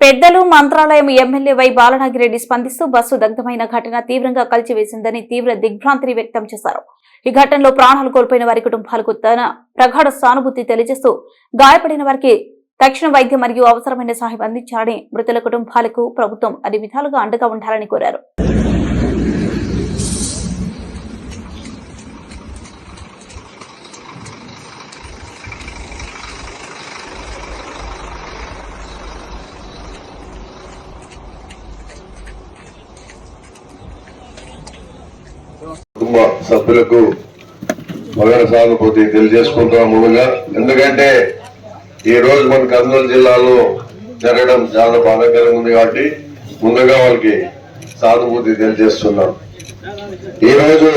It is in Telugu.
పెద్దలు మంత్రాలయం ఎమ్మెల్యే వై బాలనాగిరెడ్డి స్పందిస్తూ బస్సు దగ్ధమైన ఘటన తీవ్రంగా కలిచివేసిందని తీవ్ర దిగ్భ్రాంతిని వ్యక్తం చేశారు. ఈ ఘటనలో ప్రాణాలు కోల్పోయిన వారి కుటుంబాలకు తన ప్రగాఢ సానుభూతి తెలియజేస్తూ గాయపడిన వారికి తక్షణ వైద్యం మరియు అవసరమైన సహాయం అందించాలని మృతుల కుటుంబాలకు ప్రభుత్వం అన్ని విధాలుగా అండగా ఉండాలని కోరారు. కుటుంబ సభ్యులకు మగన సానుభూతి తెలియజేసుకుంటున్నాం ముందుగా. ఎందుకంటే ఈ రోజు మన కర్నూలు జిల్లాలో జరగడం చాలా బాధాకరంగా ఉంది కాబట్టి ముందుగా వాళ్ళకి సానుభూతి తెలియజేస్తున్నాం. ఈ రోజు